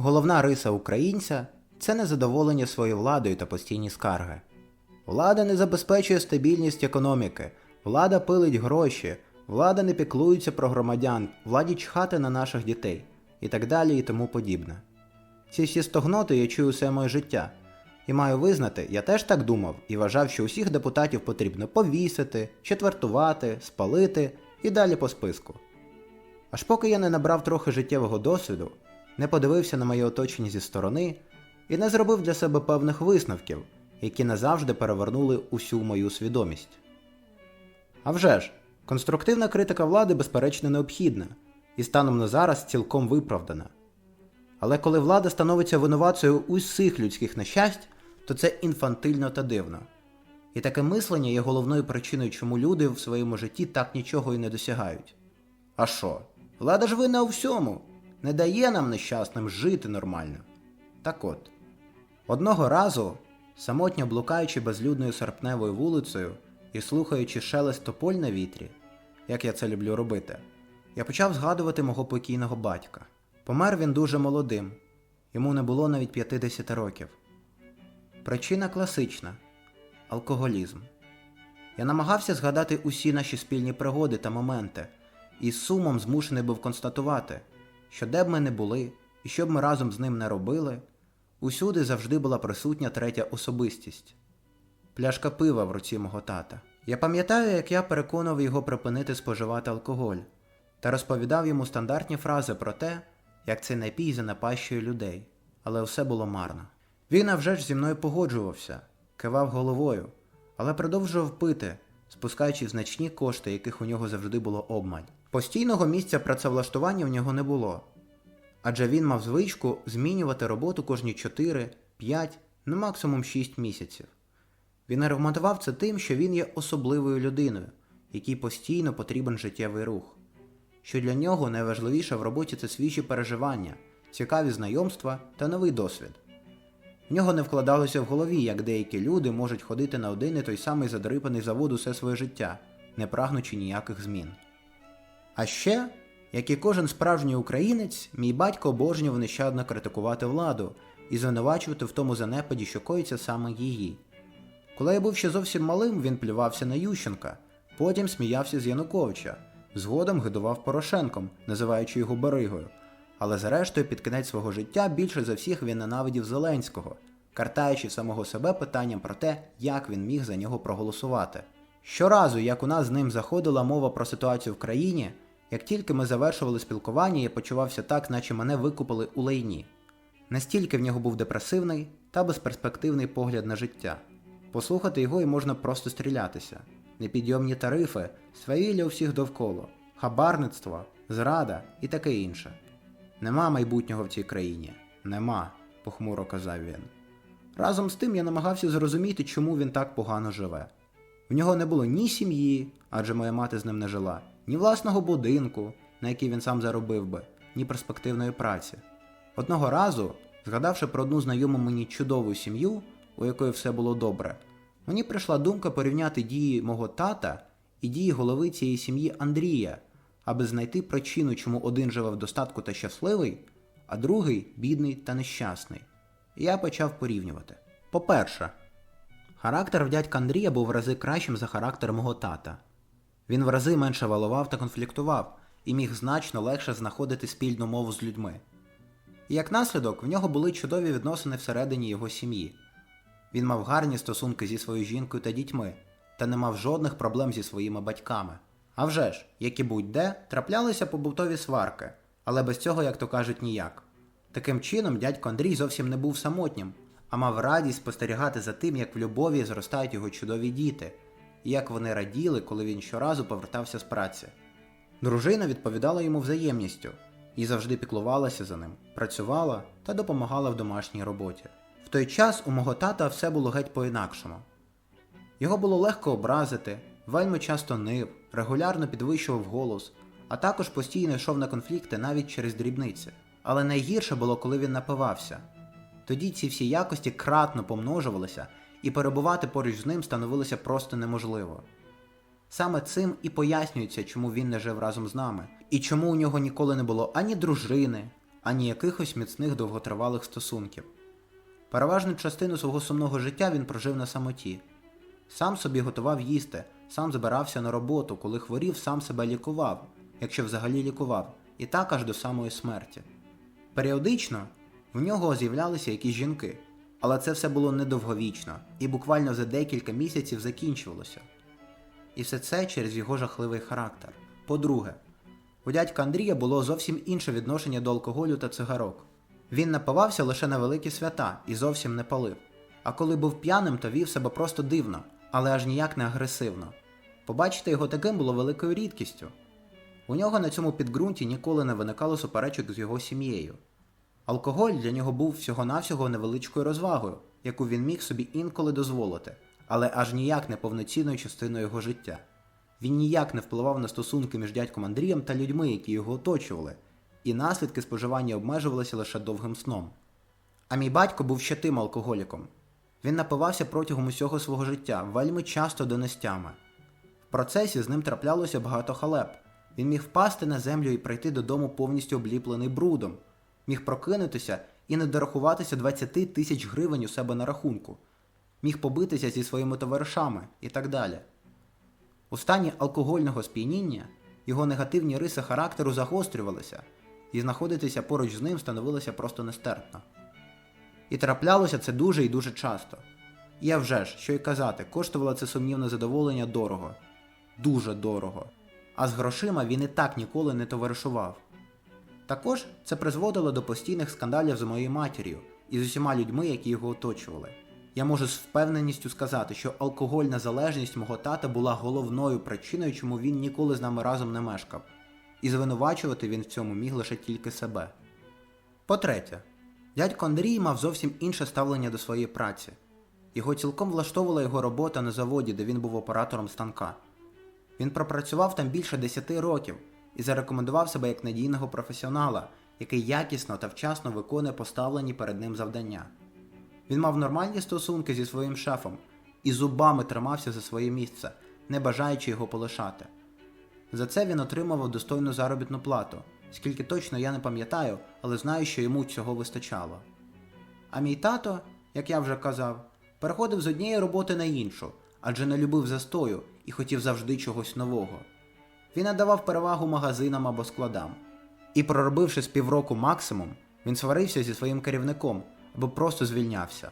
Головна риса українця це незадоволення своєю владою та постійні скарги. Влада не забезпечує стабільність економіки, влада пилить гроші, влада не піклується про громадян, владі чхати на наших дітей і так далі і тому подібне. Ці всі стогноти я чую все моє життя. І маю визнати, я теж так думав і вважав, що усіх депутатів потрібно повісити, четвертувати, спалити і далі по списку. Аж поки я не набрав трохи життєвого досвіду, не подивився на моє оточення зі сторони і не зробив для себе певних висновків, які назавжди перевернули усю мою свідомість. А вже ж, конструктивна критика влади безперечно необхідна і станом на зараз цілком виправдана. Але коли влада становиться винуватцею усіх людських нещасть, то це інфантильно та дивно. І таке мислення є головною причиною, чому люди в своєму житті так нічого і не досягають. А що? Влада ж винна у всьому, не дає нам нещасним жити нормально. Так от, одного разу, самотньо блукаючи безлюдною серпневою вулицею і слухаючи шелест тополь на вітрі, як я це люблю робити, я почав згадувати мого покійного батька. Помер він дуже молодим, йому не було навіть 50 років. Причина класична алкоголізм. Я намагався згадати усі наші спільні пригоди та моменти, і з сумом змушений був констатувати, що де б ми не були і що б ми разом з ним не робили, усюди завжди була присутня третя особистість пляшка пива в руці мого тата. Я пам'ятаю, як я переконував його припинити споживати алкоголь та розповідав йому стандартні фрази про те, як цей напій занапащує людей, але все було марно. Він, а вже ж зі мною погоджувався, кивав головою, але продовжував пити, спускаючи значні кошти, яких у нього завжди було обмаль. Постійного місця працевлаштування в нього не було, адже він мав звичку змінювати роботу кожні 4, 5, ну максимум 6 місяців. Він аргументував це тим, що він є особливою людиною, якій постійно потрібен життєвий рух. Що для нього найважливіше в роботі це свіжі переживання, цікаві знайомства та новий досвід. В нього не вкладалося в голові, як деякі люди можуть ходити на один і той самий задрипаний завод усе своє життя, не прагнучи ніяких змін. А ще, як і кожен справжній українець, мій батько обожнював нещадно критикувати владу і звинувачувати в тому занепаді, що коїться саме її. Коли я був ще зовсім малим, він плювався на Ющенка, потім сміявся з Януковича, згодом гидував Порошенком, називаючи його баригою. Але зрештою, під кінець свого життя більше за всіх він ненавидів Зеленського, картаючи самого себе питанням про те, як він міг за нього проголосувати. Щоразу, як у нас з ним заходила мова про ситуацію в країні, як тільки ми завершували спілкування, я почувався так, наче мене викупили у лайні. Настільки в нього був депресивний та безперспективний погляд на життя. Послухати його і можна просто стрілятися. Непідйомні тарифи, свавілля у всіх довкола, хабарництво, зрада і таке інше. Нема майбутнього в цій країні. Нема, похмуро казав він. Разом з тим я намагався зрозуміти, чому він так погано живе. В нього не було ні сім'ї, адже моя мати з ним не жила, ні власного будинку, на який він сам заробив би, ні перспективної праці. Одного разу, згадавши про одну знайому мені чудову сім'ю, у якої все було добре, мені прийшла думка порівняти дії мого тата і дії голови цієї сім'ї Андрія, аби знайти причину, чому один живе в достатку та щасливий, а другий бідний та нещасний. І я почав порівнювати. По-перше, характер в дядька Андрія був в рази кращим за характер мого тата. Він в рази менше валував та конфліктував і міг значно легше знаходити спільну мову з людьми. І як наслідок, в нього були чудові відносини всередині його сім'ї. Він мав гарні стосунки зі своєю жінкою та дітьми, та не мав жодних проблем зі своїми батьками. А вже ж, як і будь-де, траплялися побутові сварки, але без цього, як то кажуть, ніяк. Таким чином, дядько Андрій зовсім не був самотнім, а мав радість спостерігати за тим, як в любові зростають його чудові діти, і як вони раділи, коли він щоразу повертався з праці. Дружина відповідала йому взаємністю і завжди піклувалася за ним, працювала та допомагала в домашній роботі. В той час у мого тата все було геть по-інакшому. Його було легко образити, вельми часто нив, регулярно підвищував голос, а також постійно йшов на конфлікти навіть через дрібниці. Але найгірше було, коли він напивався. Тоді ці всі якості кратно помножувалися, і перебувати поруч з ним становилося просто неможливо. Саме цим і пояснюється, чому він не жив разом з нами, і чому у нього ніколи не було ані дружини, ані якихось міцних довготривалих стосунків. Переважну частину свого сумного життя він прожив на самоті. Сам собі готував їсти, сам збирався на роботу, коли хворів, сам себе лікував, якщо взагалі лікував, і так аж до самої смерті. Періодично в нього з'являлися якісь жінки, але це все було недовговічно і буквально за декілька місяців закінчувалося. І все це через його жахливий характер. По-друге, у дядька Андрія було зовсім інше відношення до алкоголю та цигарок. Він напивався лише на великі свята і зовсім не палив. А коли був п'яним, то вів себе просто дивно, але аж ніяк не агресивно. Побачити його таким було великою рідкістю. У нього на цьому підґрунті ніколи не виникало суперечок з його сім'єю. Алкоголь для нього був всього-навсього невеличкою розвагою, яку він міг собі інколи дозволити, але аж ніяк не повноцінною частиною його життя. Він ніяк не впливав на стосунки між дядьком Андрієм та людьми, які його оточували, і наслідки споживання обмежувалися лише довгим сном. А мій батько був ще тим алкоголіком. Він напивався протягом усього свого життя, вельми часто до нестями. В процесі з ним траплялося багато халеп. Він міг впасти на землю і прийти додому повністю обліплений брудом, міг прокинутися і не дорахуватися 20 тисяч гривень у себе на рахунку, міг побитися зі своїми товаришами і так далі. У стані алкогольного сп'яніння його негативні риси характеру загострювалися, і знаходитися поруч з ним становилося просто нестерпно. І траплялося це дуже і дуже часто. І а вже ж, що й казати, коштувало це сумнівне задоволення дорого, дуже дорого. А з грошима він і так ніколи не товаришував. Також це призводило до постійних скандалів з моєю матір'ю і з усіма людьми, які його оточували. Я можу з впевненістю сказати, що алкогольна залежність мого тата була головною причиною, чому він ніколи з нами разом не мешкав, і звинувачувати він в цьому міг лише тільки себе. По-третє, дядько Андрій мав зовсім інше ставлення до своєї праці. Його цілком влаштовувала його робота на заводі, де він був оператором станка. Він пропрацював там більше 10 років і зарекомендував себе як надійного професіонала, який якісно та вчасно виконує поставлені перед ним завдання. Він мав нормальні стосунки зі своїм шефом і зубами тримався за своє місце, не бажаючи його полишати. За це він отримував достойну заробітну плату, скільки точно я не пам'ятаю, але знаю, що йому цього вистачало. А мій тато, як я вже казав, переходив з однієї роботи на іншу, адже не любив застою і хотів завжди чогось нового. Він надавав перевагу магазинам або складам. І проробивши з півроку максимум, він сварився зі своїм керівником або просто звільнявся.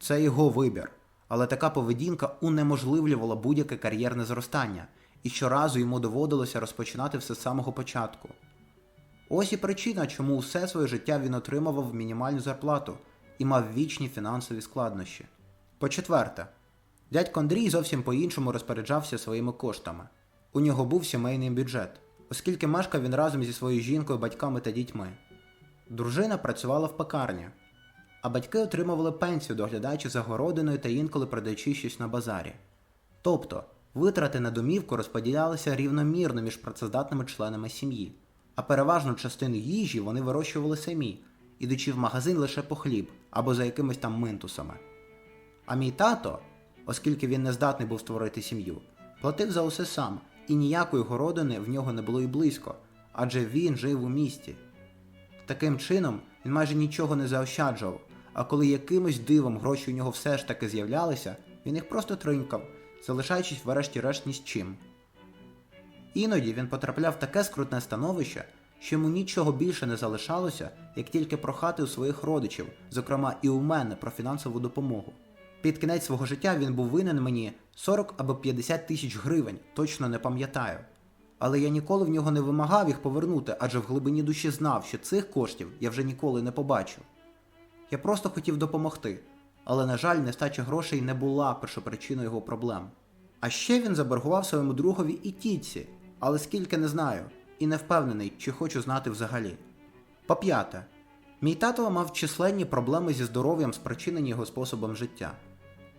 Це його вибір, але така поведінка унеможливлювала будь-яке кар'єрне зростання, і щоразу йому доводилося розпочинати все з самого початку. Ось і причина, чому усе своє життя він отримував мінімальну зарплату і мав вічні фінансові складнощі. По-четверте, дядько Андрій зовсім по-іншому розпоряджався своїми коштами. У нього був сімейний бюджет, оскільки мешкав він разом зі своєю жінкою, батьками та дітьми. Дружина працювала в пекарні, а батьки отримували пенсію, доглядаючи за городиною та інколи продаючи щось на базарі. Тобто, витрати на домівку розподілялися рівномірно між працездатними членами сім'ї, а переважну частину їжі вони вирощували самі, ідучи в магазин лише по хліб або за якимись там минтусами. А мій тато, оскільки він не здатний був створити сім'ю, платив за усе сам, і ніякої городини в нього не було і близько, адже він жив у місті. Таким чином, він майже нічого не заощаджував, а коли якимось дивом гроші у нього все ж таки з'являлися, він їх просто тринькав, залишаючись врешті-решт ні з чим. Іноді він потрапляв в таке скрутне становище, що йому нічого більше не залишалося, як тільки прохати у своїх родичів, зокрема і у мене, про фінансову допомогу. Під кінець свого життя він був винен мені 40 або 50 тисяч гривень, точно не пам'ятаю. Але я ніколи в нього не вимагав їх повернути, адже в глибині душі знав, що цих коштів я вже ніколи не побачу. Я просто хотів допомогти, але, на жаль, нестача грошей не була першопричиною його проблем. А ще він заборгував своєму другові і тітці, але скільки не знаю, і не впевнений, чи хочу знати взагалі. По п'яте, мій тато мав численні проблеми зі здоров'ям, спричинені його способом життя.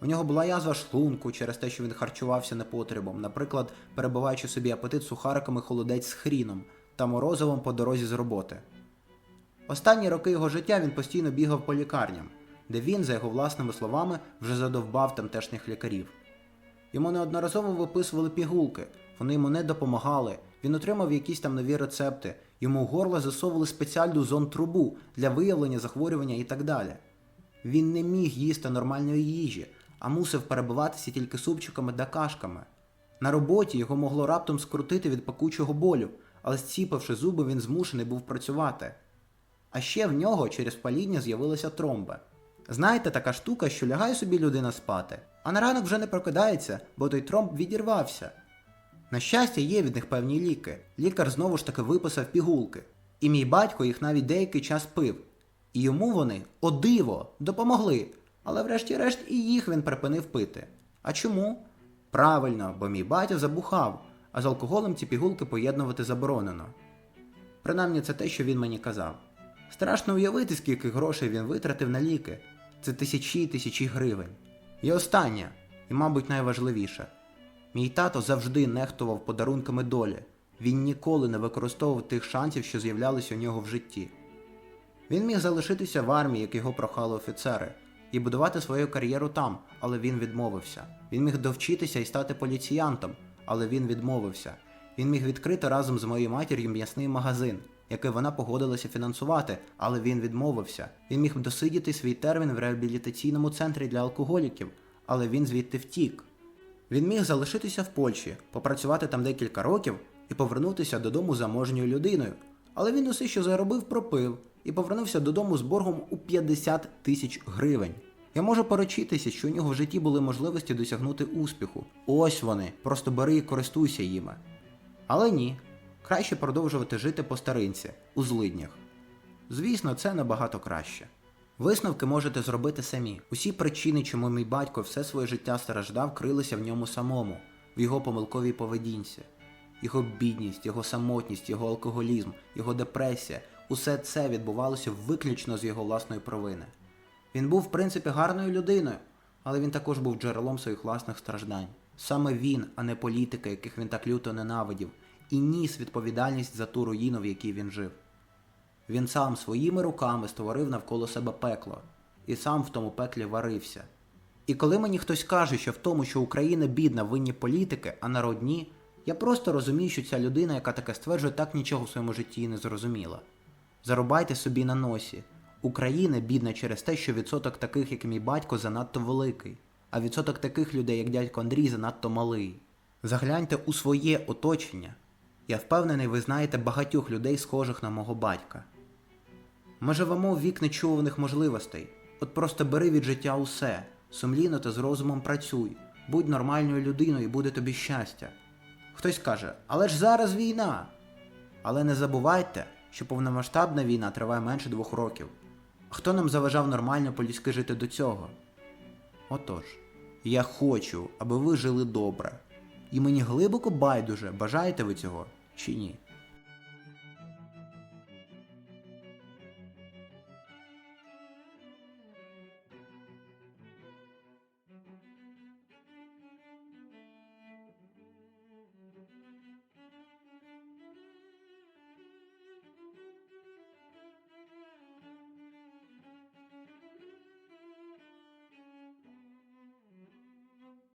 У нього була язва шлунку через те, що він харчувався непотребом, наприклад, перебиваючи собі апетит сухариками холодець з хріном та морозивом по дорозі з роботи. Останні роки його життя він постійно бігав по лікарням, де він, за його власними словами, вже задовбав тамтешніх лікарів. Йому неодноразово виписували пігулки, вони йому не допомагали, він отримав якісь там нові рецепти, Йому в горло засовували спеціальну зон-трубу для виявлення захворювання і так далі. Він не міг їсти нормальної їжі, а мусив перебиватися тільки супчиками та кашками. На роботі його могло раптом скрутити від пекучого болю, але зціпивши зуби, він змушений був працювати. А ще в нього через паління з'явилися тромби. Знаєте, така штука, що лягає собі людина спати, а на ранок вже не прокидається, бо той тромб відірвався. На щастя, є від них певні ліки. Лікар знову ж таки виписав пігулки. І мій батько їх навіть деякий час пив. І йому вони, о диво, допомогли. Але врешті-решт і їх він припинив пити. А чому? Правильно, бо мій батя забухав, а з алкоголем ці пігулки поєднувати заборонено. Принаймні це те, що він мені казав. Страшно уявити, скільки грошей він витратив на ліки. Це тисячі й тисячі гривень. І останнє, і, мабуть, найважливіше. Мій тато завжди нехтував подарунками долі. Він ніколи не використовував тих шансів, що з'являлися у нього в житті. Він міг залишитися в армії, як його прохали офіцери, і будувати свою кар'єру там, але він відмовився. Він міг довчитися і стати поліціянтом, але він відмовився. Він міг відкрити разом з моєю матір'ю м'ясний магазин, який вона погодилася фінансувати, але він відмовився. Він міг досидіти свій термін в реабілітаційному центрі для алкоголіків, але він звідти втік. Він міг залишитися в Польщі, попрацювати там декілька років і повернутися додому заможньою людиною. Але він усе, що заробив, пропив і повернувся додому з боргом у 50 тисяч гривень. Я можу поручитися, що у нього в житті були можливості досягнути успіху. Ось вони, просто бери і користуйся їми. Але ні, краще продовжувати жити по старинці, у злиднях. Звісно, це набагато краще. Висновки можете зробити самі. Усі причини, чому мій батько все своє життя страждав, крилися в ньому самому, в його помилковій поведінці. Його бідність, його самотність, його алкоголізм, його депресія усе це відбувалося виключно з його власної провини. Він був, в принципі, гарною людиною, але він також був джерелом своїх власних страждань. Саме він, а не політики, яких він так люто ненавидів, і ніс відповідальність за ту руїну, в якій він жив. Він сам своїми руками створив навколо себе пекло, і сам в тому пеклі варився. І коли мені хтось каже, що в тому, що Україна бідна, винні політики, а народ ні, я просто розумію, що ця людина, яка таке стверджує, так нічого в своєму житті не зрозуміла. Зарубайте собі на носі. Україна бідна через те, що відсоток таких, як мій батько, занадто великий, а відсоток таких людей, як дядько Андрій, занадто малий. Загляньте у своє оточення. Я впевнений, ви знаєте багатьох людей, схожих на мого батька. Ми живемо в вік нечуваних можливостей. От просто бери від життя усе, сумлінно та з розумом працюй, будь нормальною людиною і буде тобі щастя. Хтось каже, але ж зараз війна. Але не забувайте, що повномасштабна війна триває менше двох років. Хто нам заважав нормально по-людськи жити до цього? Отож, я хочу, аби ви жили добре. І мені глибоко байдуже, бажаєте ви цього чи ні.